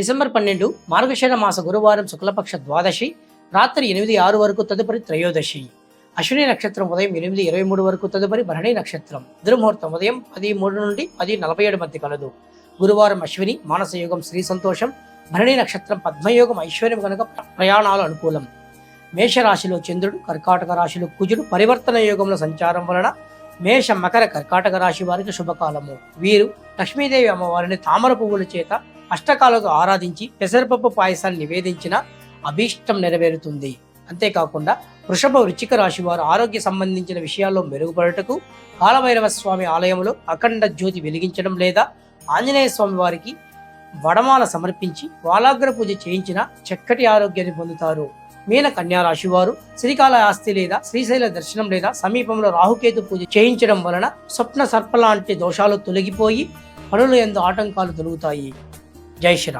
December పన్నెండు మార్గశిర మాస గురువారం శుక్లపక్ష ద్వాదశి రాత్రి ఎనిమిది ఆరు వరకు తదుపరి త్రయోదశి. అశ్విని నక్షత్రం ఉదయం ఎనిమిది ఇరవై మూడు వరకు తదుపరి భరణి నక్షత్రం. దుర్ముహూర్తం ఉదయం పది మూడు నుండి పది నలభై ఏడు మధ్య కలదు. గురువారం అశ్విని మానస యోగం శ్రీ సంతోషం భరణి నక్షత్రం పద్మయోగం ఐశ్వర్యం కనుక ప్రయాణాలు అనుకూలం. మేషరాశిలో చంద్రుడు కర్కాటక రాశిలో కుజుడు పరివర్తన యోగంలో సంచారం వలన మేష మకర కర్కాటక రాశి వారికి శుభకాలము. వీరు లక్ష్మీదేవి అమ్మవారిని తామర పువ్వుల చేత అష్టకాలతో ఆరాధించి పెసరపప్పు పాయసాన్ని నివేదించిన అభీష్టం నెరవేరుతుంది. అంతేకాకుండా వృషభ వృచ్చిక రాశి వారు ఆరోగ్య సంబంధించిన విషయాల్లో మెరుగుపడటకు కాలభైరవ స్వామి ఆలయంలో అఖండ జ్యోతి వెలిగించడం లేదా ఆంజనేయ స్వామి వారికి వడమాల సమర్పించి వాలాగ్ర పూజ చేయించిన చక్కటి ఆరోగ్యాన్ని పొందుతారు. మీన కన్యా రాశి వారు శ్రీకాళహస్తి లేదా శ్రీశైల దర్శనం లేదా సమీపంలో రాహుకేతు పూజ చేయించడం వలన స్వప్న సర్ప లాంటి దోషాలు తొలగిపోయి పనులు ఎందు ఆటంకాలు తొలుగుతాయి. జై శ్రీరామ్.